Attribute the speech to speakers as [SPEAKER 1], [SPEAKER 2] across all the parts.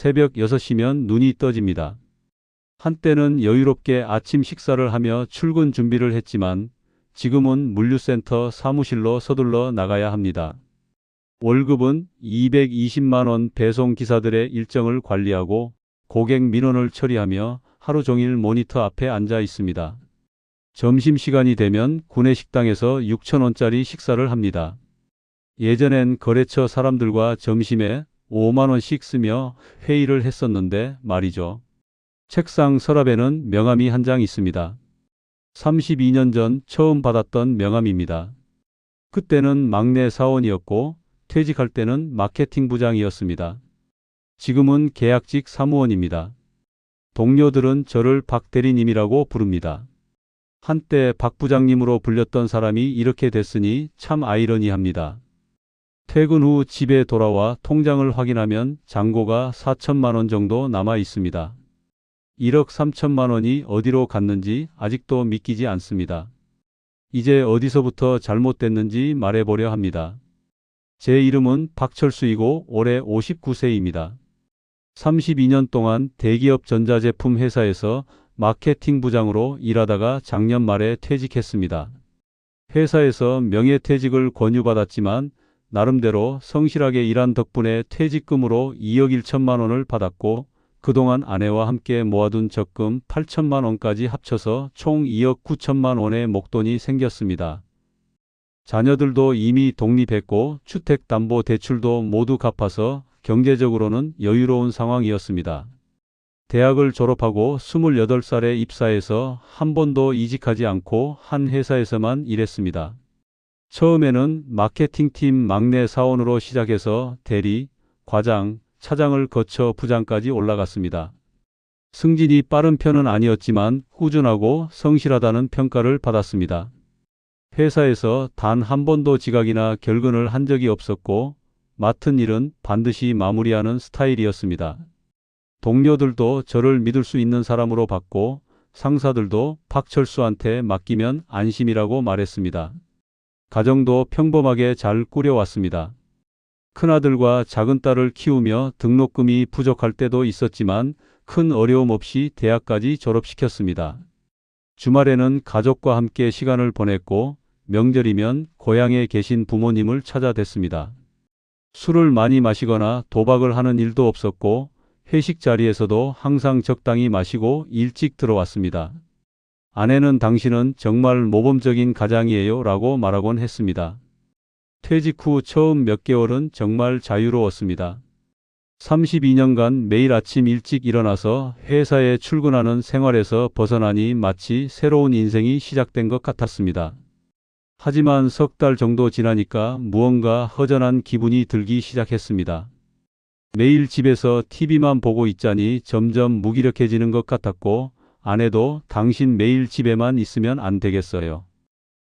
[SPEAKER 1] 새벽 6시면 눈이 떠집니다. 한때는 여유롭게 아침 식사를 하며 출근 준비를 했지만 지금은 물류센터 사무실로 서둘러 나가야 합니다. 월급은 220만원 배송 기사들의 일정을 관리하고 고객 민원을 처리하며 하루 종일 모니터 앞에 앉아 있습니다. 점심시간이 되면 구내 식당에서 6천원짜리 식사를 합니다. 예전엔 거래처 사람들과 점심에 5만원씩 쓰며 회의를 했었는데 말이죠. 책상 서랍에는 명함이 한 장 있습니다. 32년 전 처음 받았던 명함입니다. 그때는 막내 사원이었고 퇴직할 때는 마케팅 부장이었습니다. 지금은 계약직 사무원입니다. 동료들은 저를 박 대리님이라고 부릅니다. 한때 박 부장님으로 불렸던 사람이 이렇게 됐으니 참 아이러니합니다. 퇴근 후 집에 돌아와 통장을 확인하면 잔고가 4천만 원 정도 남아 있습니다. 1억 3천만 원이 어디로 갔는지 아직도 믿기지 않습니다. 이제 어디서부터 잘못됐는지 말해보려 합니다. 제 이름은 박철수이고 올해 59세입니다. 32년 동안 대기업 전자제품 회사에서 마케팅 부장으로 일하다가 작년 말에 퇴직했습니다. 회사에서 명예퇴직을 권유받았지만 나름대로 성실하게 일한 덕분에 퇴직금으로 2억 1천만 원을 받았고 그동안 아내와 함께 모아둔 적금 8천만 원까지 합쳐서 총 2억 9천만 원의 목돈이 생겼습니다. 자녀들도 이미 독립했고 주택담보대출도 모두 갚아서 경제적으로는 여유로운 상황이었습니다. 대학을 졸업하고 28살에 입사해서 한 번도 이직하지 않고 한 회사에서만 일했습니다. 처음에는 마케팅팀 막내 사원으로 시작해서 대리, 과장, 차장을 거쳐 부장까지 올라갔습니다. 승진이 빠른 편은 아니었지만 꾸준하고 성실하다는 평가를 받았습니다. 회사에서 단 한 번도 지각이나 결근을 한 적이 없었고 맡은 일은 반드시 마무리하는 스타일이었습니다. 동료들도 저를 믿을 수 있는 사람으로 봤고 상사들도 박철수한테 맡기면 안심이라고 말했습니다. 가정도 평범하게 잘 꾸려왔습니다. 큰아들과 작은딸을 키우며 등록금이 부족할 때도 있었지만 큰 어려움 없이 대학까지 졸업시켰습니다. 주말에는 가족과 함께 시간을 보냈고 명절이면 고향에 계신 부모님을 찾아댔습니다. 술을 많이 마시거나 도박을 하는 일도 없었고 회식 자리에서도 항상 적당히 마시고 일찍 들어왔습니다. 아내는 당신은 정말 모범적인 가장이에요 라고 말하곤 했습니다. 퇴직 후 처음 몇 개월은 정말 자유로웠습니다. 32년간 매일 아침 일찍 일어나서 회사에 출근하는 생활에서 벗어나니 마치 새로운 인생이 시작된 것 같았습니다. 하지만 석 달 정도 지나니까 무언가 허전한 기분이 들기 시작했습니다. 매일 집에서 TV만 보고 있자니 점점 무기력해지는 것 같았고 아내도 당신 매일 집에만 있으면 안 되겠어요.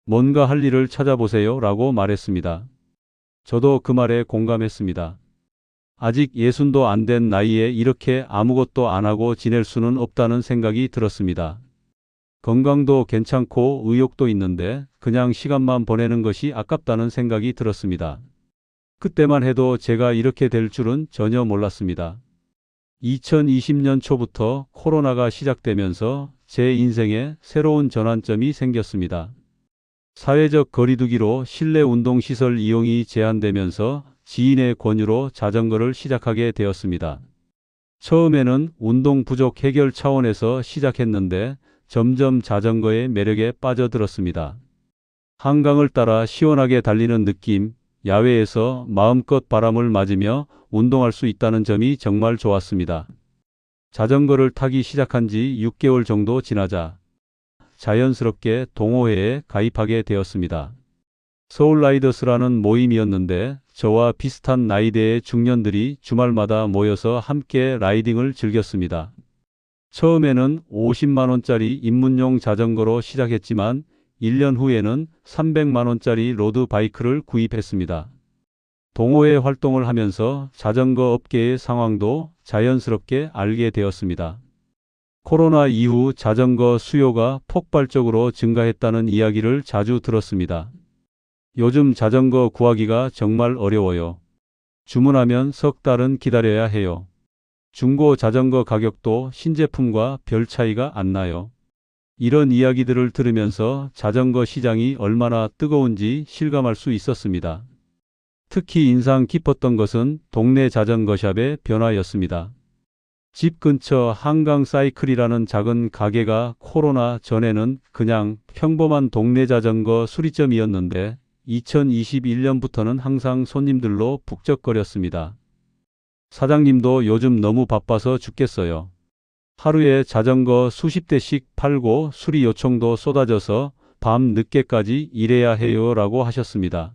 [SPEAKER 1] 뭔가 할 일을 찾아보세요 라고 말했습니다. 저도 그 말에 공감했습니다. 아직 예순도 안 된 나이에 이렇게 아무것도 안 하고 지낼 수는 없다는 생각이 들었습니다. 건강도 괜찮고 의욕도 있는데 그냥 시간만 보내는 것이 아깝다는 생각이 들었습니다. 그때만 해도 제가 이렇게 될 줄은 전혀 몰랐습니다. 2020년 초부터 코로나가 시작되면서 제 인생에 새로운 전환점이 생겼습니다. 사회적 거리두기로 실내 운동시설 이용이 제한되면서 지인의 권유로 자전거를 시작하게 되었습니다. 처음에는 운동 부족 해결 차원에서 시작했는데 점점 자전거의 매력에 빠져들었습니다. 한강을 따라 시원하게 달리는 느낌, 야외에서 마음껏 바람을 맞으며 운동할 수 있다는 점이 정말 좋았습니다. 자전거를 타기 시작한 지 6개월 정도 지나자 자연스럽게 동호회에 가입하게 되었습니다. 서울라이더스라는 모임이었는데 저와 비슷한 나이대의 중년들이 주말마다 모여서 함께 라이딩을 즐겼습니다. 처음에는 50만원짜리 입문용 자전거로 시작했지만 1년 후에는 300만원짜리 로드 바이크를 구입했습니다. 동호회 활동을 하면서 자전거 업계의 상황도 자연스럽게 알게 되었습니다. 코로나 이후 자전거 수요가 폭발적으로 증가했다는 이야기를 자주 들었습니다. 요즘 자전거 구하기가 정말 어려워요. 주문하면 석 달은 기다려야 해요. 중고 자전거 가격도 신제품과 별 차이가 안 나요. 이런 이야기들을 들으면서 자전거 시장이 얼마나 뜨거운지 실감할 수 있었습니다. 특히 인상 깊었던 것은 동네 자전거샵의 변화였습니다. 집 근처 한강 사이클이라는 작은 가게가 코로나 전에는 그냥 평범한 동네 자전거 수리점이었는데 2021년부터는 항상 손님들로 북적거렸습니다. 사장님도 요즘 너무 바빠서 죽겠어요. 하루에 자전거 수십 대씩 팔고 수리 요청도 쏟아져서 밤 늦게까지 일해야 해요 라고 하셨습니다.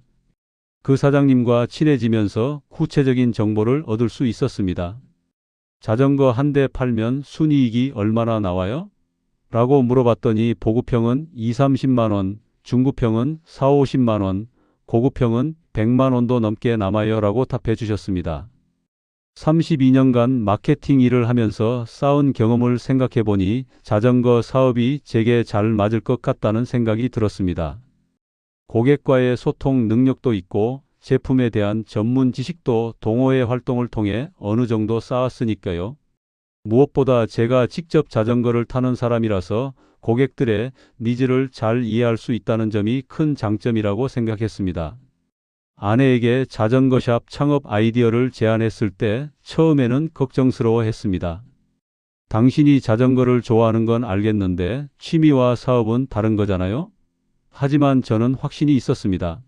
[SPEAKER 1] 그 사장님과 친해지면서 구체적인 정보를 얻을 수 있었습니다. 자전거 한 대 팔면 순이익이 얼마나 나와요? 라고 물어봤더니 보급형은 2, 30만 원, 중급형은 4, 50만 원, 고급형은 100만 원도 넘게 남아요 라고 답해 주셨습니다. 32년간 마케팅 일을 하면서 쌓은 경험을 생각해 보니 자전거 사업이 제게 잘 맞을 것 같다는 생각이 들었습니다. 고객과의 소통 능력도 있고 제품에 대한 전문 지식도 동호회 활동을 통해 어느 정도 쌓았으니까요. 무엇보다 제가 직접 자전거를 타는 사람이라서 고객들의 니즈를 잘 이해할 수 있다는 점이 큰 장점이라고 생각했습니다. 아내에게 자전거샵 창업 아이디어를 제안했을 때 처음에는 걱정스러워 했습니다. 당신이 자전거를 좋아하는 건 알겠는데 취미와 사업은 다른 거잖아요? 하지만 저는 확신이 있었습니다.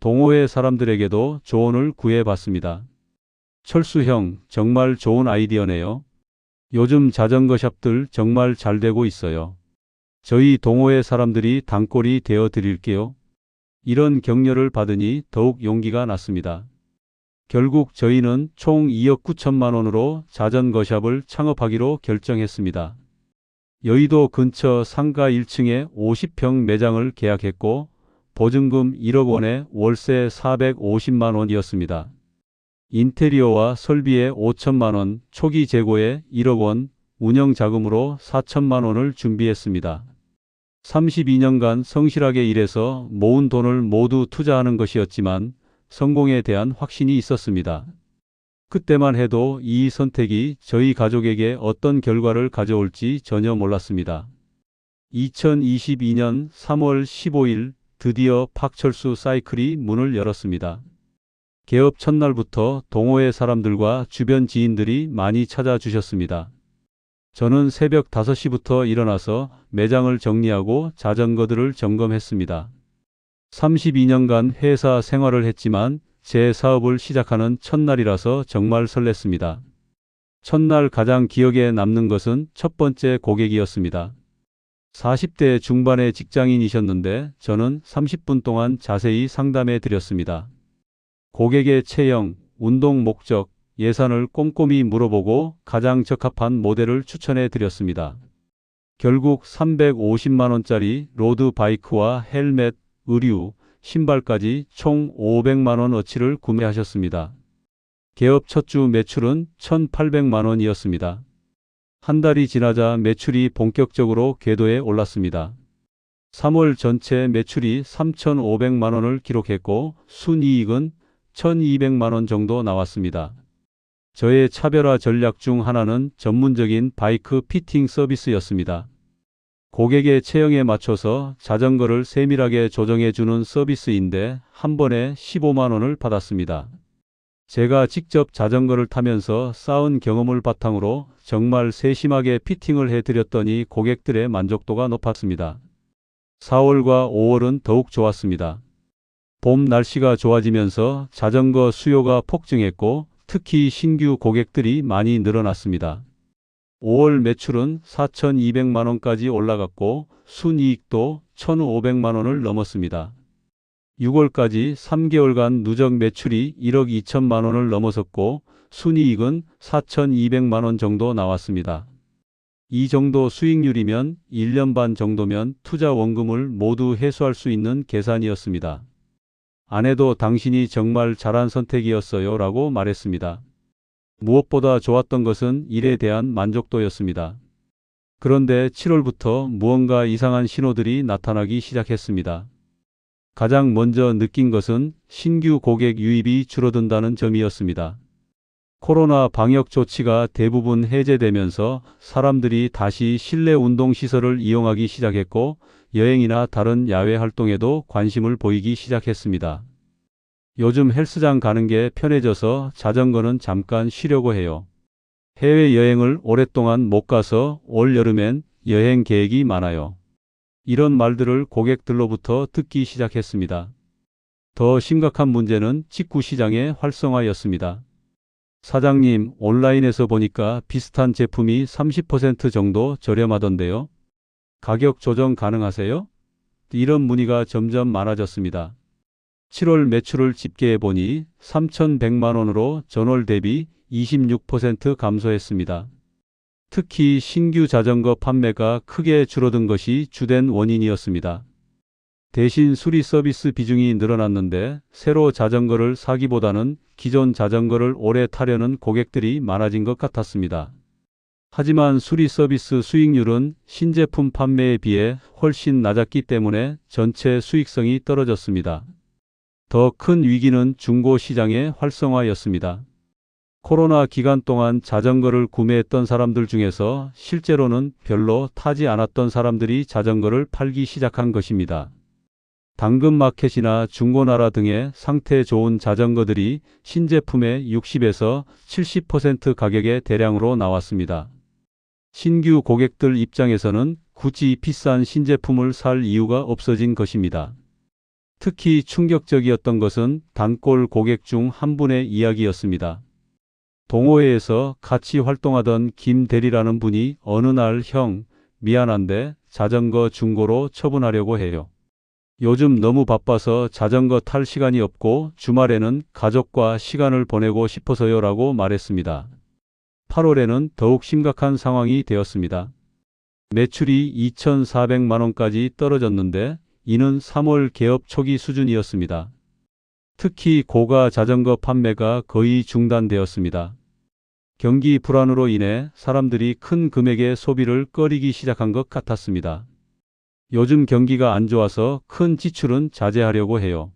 [SPEAKER 1] 동호회 사람들에게도 조언을 구해봤습니다. 철수 형, 정말 좋은 아이디어네요. 요즘 자전거 샵들 정말 잘 되고 있어요. 저희 동호회 사람들이 단골이 되어 드릴게요. 이런 격려를 받으니 더욱 용기가 났습니다. 결국 저희는 총 2억 9천만 원으로 자전거 샵을 창업하기로 결정했습니다. 여의도 근처 상가 1층에 50평 매장을 계약했고 보증금 1억 원에 월세 450만 원이었습니다. 인테리어와 설비에 5천만 원, 초기 재고에 1억 원, 운영 자금으로 4천만 원을 준비했습니다. 32년간 성실하게 일해서 모은 돈을 모두 투자하는 것이었지만 성공에 대한 확신이 있었습니다. 그때만 해도 이 선택이 저희 가족에게 어떤 결과를 가져올지 전혀 몰랐습니다. 2022년 3월 15일 드디어 박철수 사이클이 문을 열었습니다. 개업 첫날부터 동호회 사람들과 주변 지인들이 많이 찾아주셨습니다. 저는 새벽 5시부터 일어나서 매장을 정리하고 자전거들을 점검했습니다. 32년간 회사 생활을 했지만 제 사업을 시작하는 첫날이라서 정말 설렜습니다. 첫날 가장 기억에 남는 것은 첫 번째 고객이었습니다. 40대 중반의 직장인이셨는데 저는 30분 동안 자세히 상담해 드렸습니다. 고객의 체형, 운동 목적, 예산을 꼼꼼히 물어보고 가장 적합한 모델을 추천해 드렸습니다. 결국 350만원짜리 로드 바이크와 헬멧, 의류, 신발까지 총 500만원 어치를 구매하셨습니다. 개업 첫 주 매출은 1,800만원이었습니다. 한 달이 지나자 매출이 본격적으로 궤도에 올랐습니다. 3월 전체 매출이 3,500만원을 기록했고 순이익은 1,200만원 정도 나왔습니다. 저의 차별화 전략 중 하나는 전문적인 바이크 피팅 서비스였습니다. 고객의 체형에 맞춰서 자전거를 세밀하게 조정해 주는 서비스인데 한 번에 15만 원을 받았습니다. 제가 직접 자전거를 타면서 쌓은 경험을 바탕으로 정말 세심하게 피팅을 해드렸더니 고객들의 만족도가 높았습니다. 4월과 5월은 더욱 좋았습니다. 봄 날씨가 좋아지면서 자전거 수요가 폭증했고 특히 신규 고객들이 많이 늘어났습니다. 5월 매출은 4,200만 원까지 올라갔고 순이익도 1,500만 원을 넘었습니다. 6월까지 3개월간 누적 매출이 1억 2천만 원을 넘어섰고 순이익은 4,200만 원 정도 나왔습니다. 이 정도 수익률이면 1년 반 정도면 투자 원금을 모두 회수할 수 있는 계산이었습니다. 아내도 당신이 정말 잘한 선택이었어요 라고 말했습니다. 무엇보다 좋았던 것은 일에 대한 만족도였습니다. 그런데 7월부터 무언가 이상한 신호들이 나타나기 시작했습니다. 가장 먼저 느낀 것은 신규 고객 유입이 줄어든다는 점이었습니다. 코로나 방역 조치가 대부분 해제되면서 사람들이 다시 실내 운동 시설을 이용하기 시작했고 여행이나 다른 야외 활동에도 관심을 보이기 시작했습니다. 요즘 헬스장 가는 게 편해져서 자전거는 잠깐 쉬려고 해요. 해외 여행을 오랫동안 못 가서 올 여름엔 여행 계획이 많아요. 이런 말들을 고객들로부터 듣기 시작했습니다. 더 심각한 문제는 직구 시장의 활성화였습니다. 사장님, 온라인에서 보니까 비슷한 제품이 30% 정도 저렴하던데요. 가격 조정 가능하세요? 이런 문의가 점점 많아졌습니다. 7월 매출을 집계해 보니 3,100만 원으로 전월 대비 26% 감소했습니다. 특히 신규 자전거 판매가 크게 줄어든 것이 주된 원인이었습니다. 대신 수리 서비스 비중이 늘어났는데 새로 자전거를 사기보다는 기존 자전거를 오래 타려는 고객들이 많아진 것 같았습니다. 하지만 수리 서비스 수익률은 신제품 판매에 비해 훨씬 낮았기 때문에 전체 수익성이 떨어졌습니다. 더 큰 위기는 중고 시장의 활성화였습니다. 코로나 기간 동안 자전거를 구매했던 사람들 중에서 실제로는 별로 타지 않았던 사람들이 자전거를 팔기 시작한 것입니다. 당근마켓이나 중고나라 등의 상태 좋은 자전거들이 신제품의 60에서 70% 가격에 대량으로 나왔습니다. 신규 고객들 입장에서는 굳이 비싼 신제품을 살 이유가 없어진 것입니다. 특히 충격적이었던 것은 단골 고객 중 한 분의 이야기였습니다. 동호회에서 같이 활동하던 김 대리라는 분이 어느 날 형, 미안한데 자전거 중고로 처분하려고 해요. 요즘 너무 바빠서 자전거 탈 시간이 없고 주말에는 가족과 시간을 보내고 싶어서요 라고 말했습니다. 8월에는 더욱 심각한 상황이 되었습니다. 매출이 2,400만 원까지 떨어졌는데 이는 3월 개업 초기 수준이었습니다. 특히 고가 자전거 판매가 거의 중단되었습니다. 경기 불안으로 인해 사람들이 큰 금액의 소비를 꺼리기 시작한 것 같았습니다. 요즘 경기가 안 좋아서 큰 지출은 자제하려고 해요.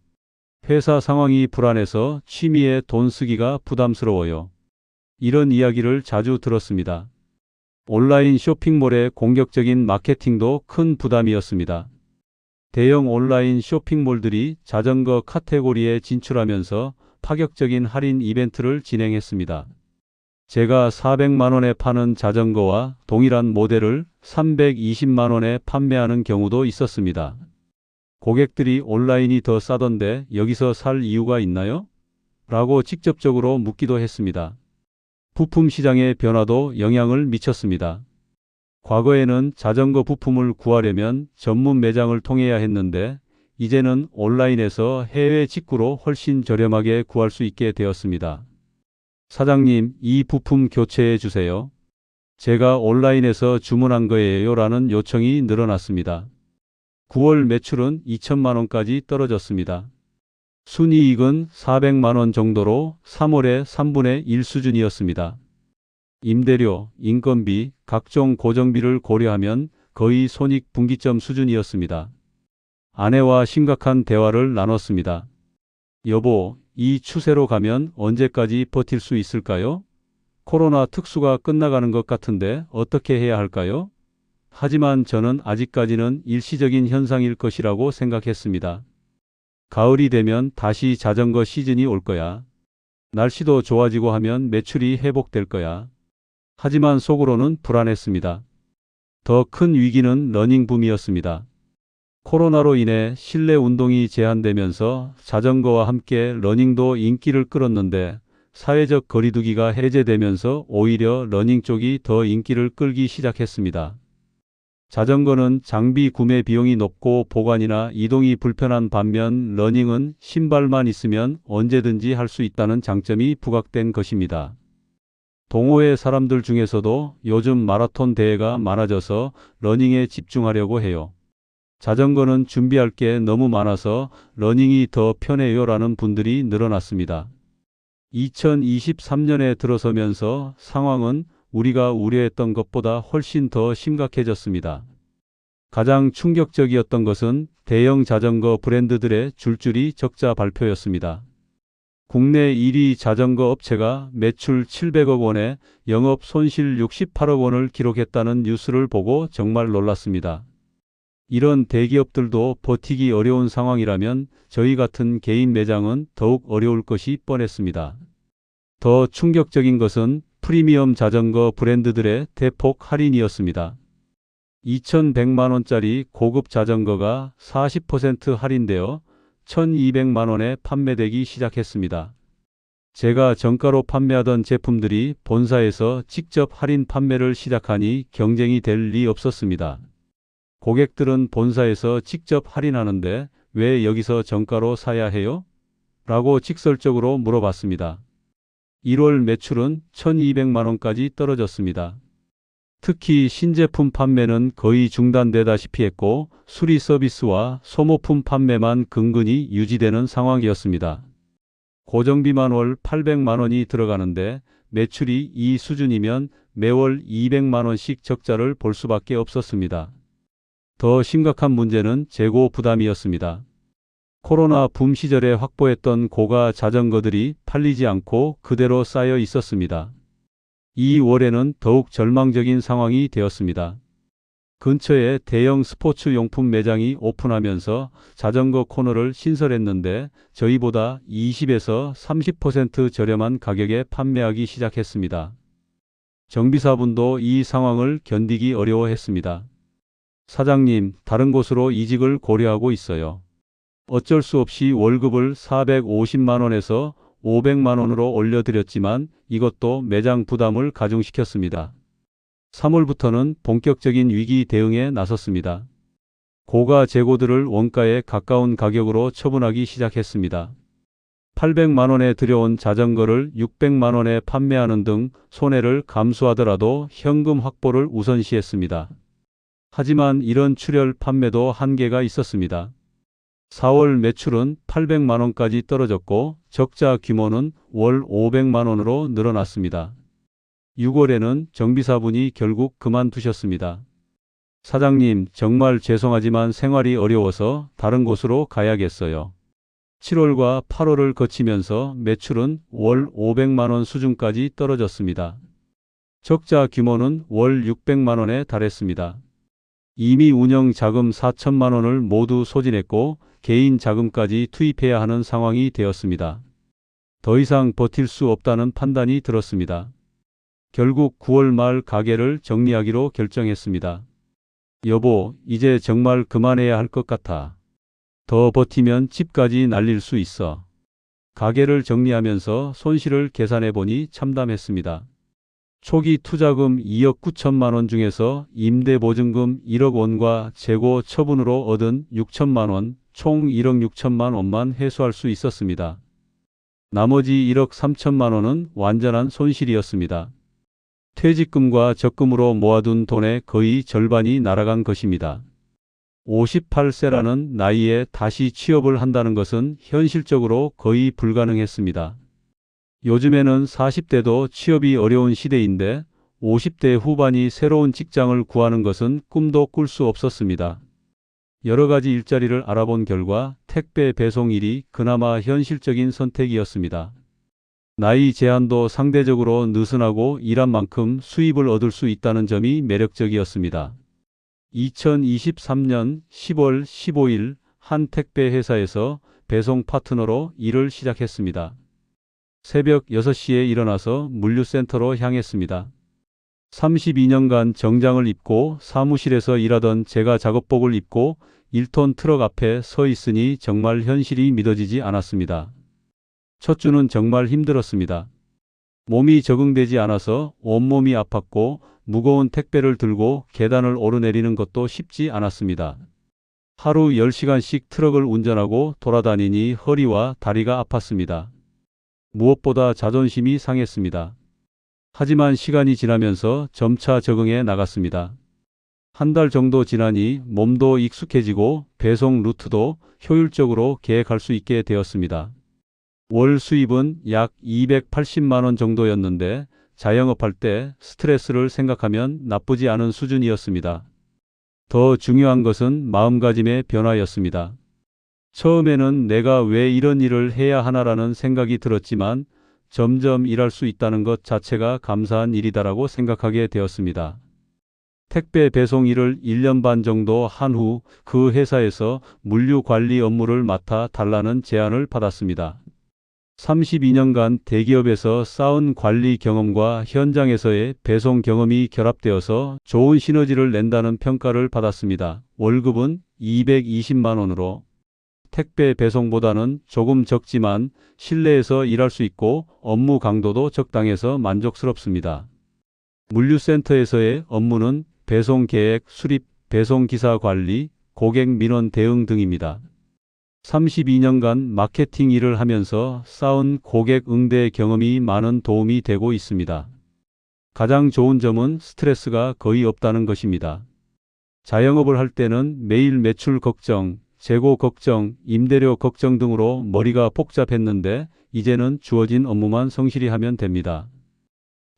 [SPEAKER 1] 회사 상황이 불안해서 취미에 돈 쓰기가 부담스러워요. 이런 이야기를 자주 들었습니다. 온라인 쇼핑몰의 공격적인 마케팅도 큰 부담이었습니다. 대형 온라인 쇼핑몰들이 자전거 카테고리에 진출하면서 파격적인 할인 이벤트를 진행했습니다. 제가 400만 원에 파는 자전거와 동일한 모델을 320만 원에 판매하는 경우도 있었습니다. 고객들이 온라인이 더 싸던데 여기서 살 이유가 있나요? 라고 직접적으로 묻기도 했습니다. 부품 시장의 변화도 영향을 미쳤습니다. 과거에는 자전거 부품을 구하려면 전문 매장을 통해야 했는데 이제는 온라인에서 해외 직구로 훨씬 저렴하게 구할 수 있게 되었습니다. 사장님, 이 부품 교체해 주세요. 제가 온라인에서 주문한 거예요 라는 요청이 늘어났습니다. 9월 매출은 2천만 원까지 떨어졌습니다. 순이익은 400만 원 정도로 3월에 3분의 1 수준이었습니다. 임대료, 인건비, 각종 고정비를 고려하면 거의 손익 분기점 수준이었습니다. 아내와 심각한 대화를 나눴습니다. 여보, 이 추세로 가면 언제까지 버틸 수 있을까요? 코로나 특수가 끝나가는 것 같은데 어떻게 해야 할까요? 하지만 저는 아직까지는 일시적인 현상일 것이라고 생각했습니다. 가을이 되면 다시 자전거 시즌이 올 거야. 날씨도 좋아지고 하면 매출이 회복될 거야. 하지만 속으로는 불안했습니다. 더 큰 위기는 러닝붐이었습니다. 코로나로 인해 실내 운동이 제한되면서 자전거와 함께 러닝도 인기를 끌었는데 사회적 거리두기가 해제되면서 오히려 러닝 쪽이 더 인기를 끌기 시작했습니다. 자전거는 장비 구매 비용이 높고 보관이나 이동이 불편한 반면 러닝은 신발만 있으면 언제든지 할 수 있다는 장점이 부각된 것입니다. 동호회 사람들 중에서도 요즘 마라톤 대회가 많아져서 러닝에 집중하려고 해요. 자전거는 준비할 게 너무 많아서 러닝이 더 편해요 라는 분들이 늘어났습니다. 2023년에 들어서면서 상황은 우리가 우려했던 것보다 훨씬 더 심각해졌습니다. 가장 충격적이었던 것은 대형 자전거 브랜드들의 줄줄이 적자 발표였습니다. 국내 1위 자전거 업체가 매출 700억 원에 영업 손실 68억 원을 기록했다는 뉴스를 보고 정말 놀랐습니다. 이런 대기업들도 버티기 어려운 상황이라면 저희 같은 개인 매장은 더욱 어려울 것이 뻔했습니다. 더 충격적인 것은 프리미엄 자전거 브랜드들의 대폭 할인이었습니다. 2,100만 원짜리 고급 자전거가 40% 할인되어 1,200만 원에 판매되기 시작했습니다. 제가 정가로 판매하던 제품들이 본사에서 직접 할인 판매를 시작하니 경쟁이 될 리 없었습니다. 고객들은 본사에서 직접 할인하는데 왜 여기서 정가로 사야 해요? 라고 직설적으로 물어봤습니다. 1월 매출은 1200만 원까지 떨어졌습니다. 특히 신제품 판매는 거의 중단되다시피 했고 수리 서비스와 소모품 판매만 근근히 유지되는 상황이었습니다. 고정비만 월 800만 원이 들어가는데 매출이 이 수준이면 매월 200만 원씩 적자를 볼 수밖에 없었습니다. 더 심각한 문제는 재고 부담이었습니다. 코로나 붐 시절에 확보했던 고가 자전거들이 팔리지 않고 그대로 쌓여 있었습니다. 2월에는 더욱 절망적인 상황이 되었습니다. 근처에 대형 스포츠 용품 매장이 오픈하면서 자전거 코너를 신설했는데 저희보다 20에서 30% 저렴한 가격에 판매하기 시작했습니다. 정비사분도 이 상황을 견디기 어려워했습니다. 사장님, 다른 곳으로 이직을 고려하고 있어요. 어쩔 수 없이 월급을 450만 원에서 500만 원으로 올려드렸지만 이것도 매장 부담을 가중시켰습니다. 3월부터는 본격적인 위기 대응에 나섰습니다. 고가 재고들을 원가에 가까운 가격으로 처분하기 시작했습니다. 800만 원에 들여온 자전거를 600만 원에 판매하는 등 손해를 감수하더라도 현금 확보를 우선시했습니다. 하지만 이런 출혈 판매도 한계가 있었습니다. 4월 매출은 800만 원까지 떨어졌고 적자 규모는 월 500만 원으로 늘어났습니다. 6월에는 정비사분이 결국 그만두셨습니다. 사장님, 정말 죄송하지만 생활이 어려워서 다른 곳으로 가야겠어요. 7월과 8월을 거치면서 매출은 월 500만 원 수준까지 떨어졌습니다. 적자 규모는 월 600만 원에 달했습니다. 이미 운영 자금 4천만 원을 모두 소진했고 개인 자금까지 투입해야 하는 상황이 되었습니다. 더 이상 버틸 수 없다는 판단이 들었습니다. 결국 9월 말 가게를 정리하기로 결정했습니다. 여보, 이제 정말 그만해야 할 것 같아. 더 버티면 집까지 날릴 수 있어. 가게를 정리하면서 손실을 계산해 보니 참담했습니다. 초기 투자금 2억 9천만 원 중에서 임대보증금 1억 원과 재고 처분으로 얻은 6천만 원, 총 1억 6천만 원만 회수할 수 있었습니다. 나머지 1억 3천만 원은 완전한 손실이었습니다. 퇴직금과 적금으로 모아둔 돈의 거의 절반이 날아간 것입니다. 58세라는 나이에 다시 취업을 한다는 것은 현실적으로 거의 불가능했습니다. 요즘에는 40대도 취업이 어려운 시대인데 50대 후반이 새로운 직장을 구하는 것은 꿈도 꿀 수 없었습니다. 여러 가지 일자리를 알아본 결과 택배 배송 일이 그나마 현실적인 선택이었습니다. 나이 제한도 상대적으로 느슨하고 일한 만큼 수입을 얻을 수 있다는 점이 매력적이었습니다. 2023년 10월 15일 한 택배 회사에서 배송 파트너로 일을 시작했습니다. 새벽 6시에 일어나서 물류센터로 향했습니다. 32년간 정장을 입고 사무실에서 일하던 제가 작업복을 입고 1톤 트럭 앞에 서 있으니 정말 현실이 믿어지지 않았습니다. 첫 주는 정말 힘들었습니다. 몸이 적응되지 않아서 온몸이 아팠고 무거운 택배를 들고 계단을 오르내리는 것도 쉽지 않았습니다. 하루 10시간씩 트럭을 운전하고 돌아다니니 허리와 다리가 아팠습니다. 무엇보다 자존심이 상했습니다. 하지만 시간이 지나면서 점차 적응해 나갔습니다. 한 달 정도 지나니 몸도 익숙해지고 배송 루트도 효율적으로 계획할 수 있게 되었습니다. 월 수입은 약 280만 원 정도였는데 자영업할 때 스트레스를 생각하면 나쁘지 않은 수준이었습니다. 더 중요한 것은 마음가짐의 변화였습니다. 처음에는 내가 왜 이런 일을 해야 하나라는 생각이 들었지만 점점 일할 수 있다는 것 자체가 감사한 일이다라고 생각하게 되었습니다. 택배 배송 일을 1년 반 정도 한 후 그 회사에서 물류 관리 업무를 맡아 달라는 제안을 받았습니다. 32년간 대기업에서 쌓은 관리 경험과 현장에서의 배송 경험이 결합되어서 좋은 시너지를 낸다는 평가를 받았습니다. 월급은 220만 원으로 택배 배송보다는 조금 적지만 실내에서 일할 수 있고 업무 강도도 적당해서 만족스럽습니다. 물류센터에서의 업무는 배송 계획, 수립, 배송 기사 관리, 고객 민원 대응 등입니다. 32년간 마케팅 일을 하면서 쌓은 고객 응대 경험이 많은 도움이 되고 있습니다. 가장 좋은 점은 스트레스가 거의 없다는 것입니다. 자영업을 할 때는 매일 매출 걱정, 재고 걱정, 임대료 걱정 등으로 머리가 복잡했는데 이제는 주어진 업무만 성실히 하면 됩니다.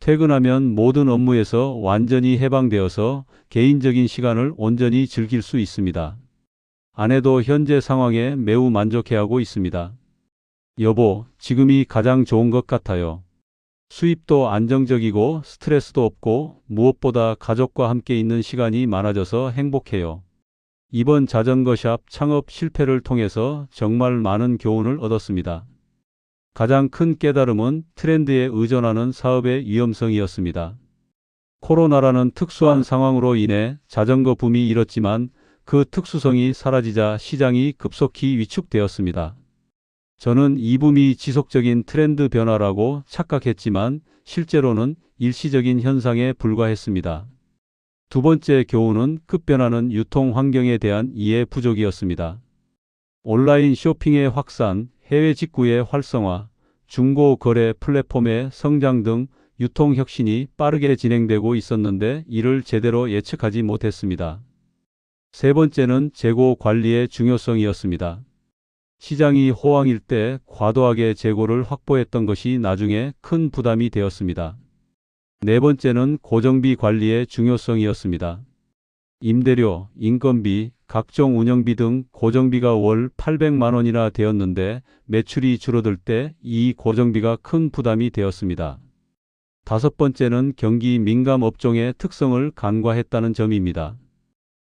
[SPEAKER 1] 퇴근하면 모든 업무에서 완전히 해방되어서 개인적인 시간을 온전히 즐길 수 있습니다. 아내도 현재 상황에 매우 만족해하고 있습니다. 여보, 지금이 가장 좋은 것 같아요. 수입도 안정적이고 스트레스도 없고 무엇보다 가족과 함께 있는 시간이 많아져서 행복해요. 이번 자전거 샵 창업 실패를 통해서 정말 많은 교훈을 얻었습니다. 가장 큰 깨달음은 트렌드에 의존하는 사업의 위험성이었습니다. 코로나라는 특수한 상황으로 인해 자전거 붐이 일었지만 그 특수성이 사라지자 시장이 급속히 위축되었습니다. 저는 이 붐이 지속적인 트렌드 변화라고 착각했지만 실제로는 일시적인 현상에 불과했습니다. 두 번째 교훈은 급변하는 유통 환경에 대한 이해 부족이었습니다. 온라인 쇼핑의 확산, 해외 직구의 활성화, 중고 거래 플랫폼의 성장 등 유통 혁신이 빠르게 진행되고 있었는데 이를 제대로 예측하지 못했습니다. 세 번째는 재고 관리의 중요성이었습니다. 시장이 호황일 때 과도하게 재고를 확보했던 것이 나중에 큰 부담이 되었습니다. 네 번째는 고정비 관리의 중요성이었습니다. 임대료, 인건비, 각종 운영비 등 고정비가 월 800만 원이나 되었는데 매출이 줄어들 때 이 고정비가 큰 부담이 되었습니다. 다섯 번째는 경기 민감 업종의 특성을 간과했다는 점입니다.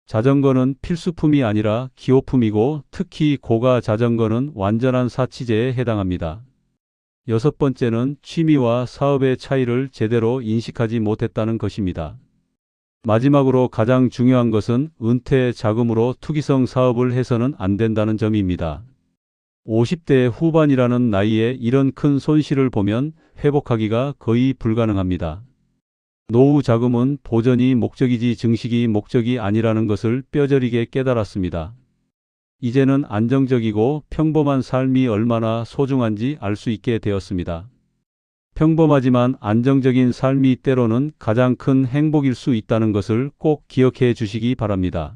[SPEAKER 1] 자전거는 필수품이 아니라 기호품이고 특히 고가 자전거는 완전한 사치제에 해당합니다. 여섯 번째는 취미와 사업의 차이를 제대로 인식하지 못했다는 것입니다. 마지막으로 가장 중요한 것은 은퇴 자금으로 투기성 사업을 해서는 안 된다는 점입니다. 50대 후반이라는 나이에 이런 큰 손실을 보면 회복하기가 거의 불가능합니다. 노후 자금은 보전이 목적이지 증식이 목적이 아니라는 것을 뼈저리게 깨달았습니다. 이제는 안정적이고 평범한 삶이 얼마나 소중한지 알 수 있게 되었습니다. 평범하지만 안정적인 삶이 때로는 가장 큰 행복일 수 있다는 것을 꼭 기억해 주시기 바랍니다.